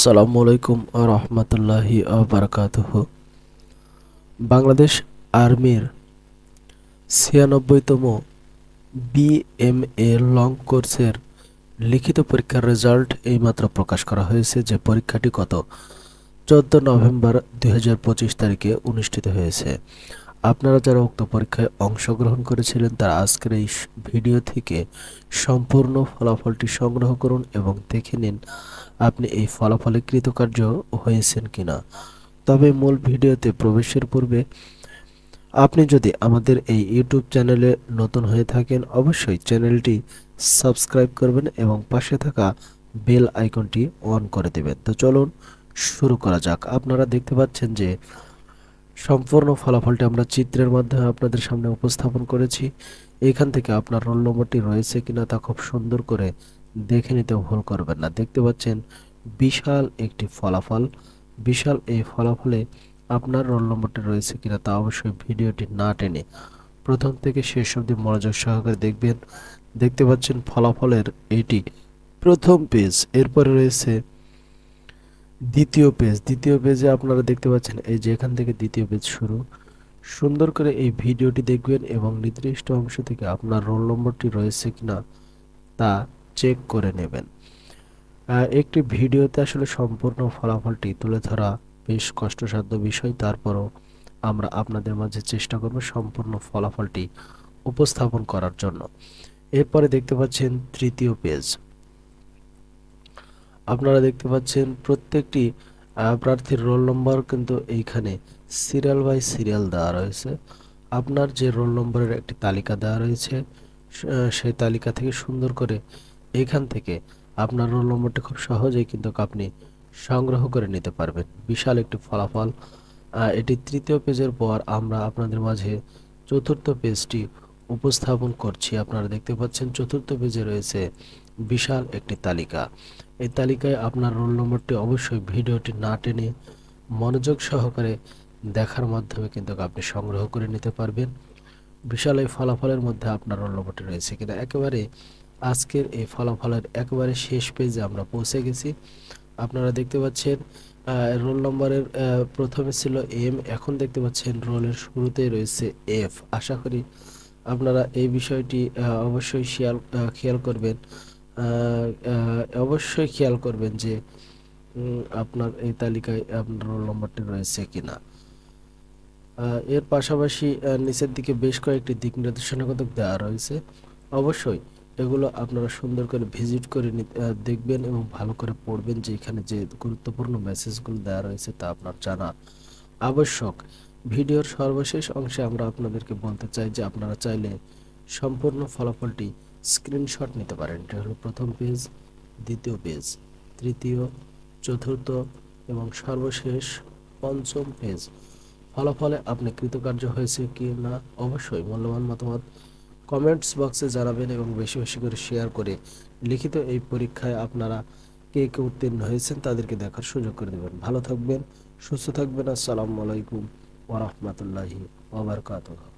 আসসালামু আলাইকুম রহমতুল্লাহি বারকাতুহ। বাংলাদেশ আর্মির ছিয়ানব্বইতম বিএমএ লং কোর্সের লিখিত পরীক্ষার রেজাল্ট এইমাত্র প্রকাশ করা হয়েছে, যে পরীক্ষাটি গত চোদ্দ নভেম্বর দুই হাজার পঁচিশ তারিখে অনুষ্ঠিত হয়েছে। আপনারা যারা উক্ত পরীক্ষায় অংশগ্রহণ করেছিলেন, তারা আজকের এই ভিডিও থেকে সম্পূর্ণ ফলাফলটি সংগ্রহ করুন এবং দেখে নিন আপনি এই ফলাফলে কৃতকার্য হয়েছেন কিনা। তবে মূল ভিডিওতে প্রবেশের পূর্বে আপনি যদি আমাদের এই ইউটিউব চ্যানেলে নতুন হয়ে থাকেন, অবশ্যই চ্যানেলটি সাবস্ক্রাইব করবেন এবং পাশে থাকা বেল আইকনটি অন করে দেবেন। তো চলুন শুরু করা যাক। আপনারা দেখতে পাচ্ছেন যে সম্পূর্ণ ফলাফলটি আমরা চিত্রের মাধ্যমে আপনাদের সামনে উপস্থাপন করেছি। এখান থেকে আপনার রোল নম্বরটি রয়েছে কিনা তা খুব সুন্দর করে দেখে নিতে ভুল করবেন না। দেখতে পাচ্ছেন, বিশাল একটি ফলাফল। বিশাল এই ফলাফলে আপনার রোল নম্বরটি রয়েছে কিনা তা অবশ্যই ভিডিওটি না টেনে প্রথম থেকে শেষ অবধি মনোযোগ সহকারে দেখবেন। দেখতে পাচ্ছেন, ফলাফলের এটি প্রথম পেজ এরপরে রয়েছে দ্বিতীয় পেজ দ্বিতীয় পেজে আপনারা দেখতে পাচ্ছেন এই যে এখান থেকে দ্বিতীয় পেজ শুরু। সুন্দর করে এই ভিডিওটি দেখবেন এবং নির্দিষ্ট অংশ থেকে আপনার রোল নম্বরটি রয়েছে কিনা তা চেক করে নেবেন। একটি ভিডিওতে আসলে সম্পূর্ণ ফলাফলটি তুলে ধরা বেশ কষ্টসাধ্য বিষয়। তারপরও আমরা আপনাদের মাঝে চেষ্টা করব সম্পূর্ণ ফলাফলটি উপস্থাপন করার জন্য। এরপরে দেখতে পাচ্ছেন তৃতীয় পেজ আপনারা দেখতে পাচ্ছেন প্রত্যেকটি প্রার্থীর রোল নম্বর কিন্তু এইখানে সিরিয়াল বাই সিরিয়াল দেওয়া রয়েছে। আপনার যে রোল নম্বরের একটি তালিকা দেওয়া রয়েছে সেই তালিকা থেকে সুন্দর করে এখান থেকে আপনার রোল নম্বরটি খুব সহজেই কিন্তু আপনি সংগ্রহ করে নিতে পারবেন। বিশাল একটি ফলাফল। এটি তৃতীয় পেজের পর আমরা আপনাদের মাঝে চতুর্থ পেজটি উপস্থাপন করছি। আপনারা দেখতে পাচ্ছেন চতুর্থ পেজে রয়েছে বিশাল একটি তালিকা। এই তালিকায় আপনার রোল নম্বরটি অবশ্যই ভিডিওটি না টেনে মনোযোগ সহকারে দেখার মাধ্যমে কিন্তু আপনি সংগ্রহ করে নিতে পারবেন। বিশাল এই ফলাফলের মধ্যে আপনার রোল নম্বরটি রয়েছে কিনা। একেবারে আজকের এই ফলাফলের একেবারে শেষ পেজে আমরা পৌঁছে গেছি। আপনারা দেখতে পাচ্ছেন রোল নম্বরের প্রথমে ছিল এম, এখন দেখতে পাচ্ছেন রোলের শুরুতেই রয়েছে এফ। আশা করি আপনারা এই বিষয়টি অবশ্যই খেয়াল খেয়াল করবেন। অবশ্যই খেয়াল করবেন যে আপনার এই তালিকায় আপনার রোল নম্বরটি রয়েছে কিনা। এর পাশাপাশি নিচের দিকে বেশ কয়েকটি দিক নির্দেশনাগত দেওয়া রয়েছে। অবশ্যই এগুলো আপনারা সুন্দর করে ভিজিট করে দেখবেন এবং ভালো করে পড়বেন যে এখানে যে গুরুত্বপূর্ণ মেসেজগুলো দেওয়া রয়েছে তা আপনার জানা আবশ্যক। ভিডিওর সর্বশেষ অংশে আমরা আপনাদেরকে বলতে চাই যে আপনারা চাইলে সম্পূর্ণ ফলাফলটি স্ক্রিনশট নিতে পারেন। এটা হলো প্রথম পেজ, দ্বিতীয় পেজ, তৃতীয়, চতুর্থ এবং সর্বশেষ পঞ্চম পেজ। ফলাফলে আপনি কৃতকার্য হয়েছে কি না অবশ্যই মূল্যবান মতামত কমেন্টস বক্সে জানাবেন এবং বেশি বেশি করে শেয়ার করে লিখিত এই পরীক্ষায় আপনারা কে কে উত্তীর্ণ হয়েছেন তাদেরকে দেখার সুযোগ করে দেবেন। ভালো থাকবেন, সুস্থ থাকবেন। আসসালামু আলাইকুম ওরহমতুল্লাহি ওবরকাতুহ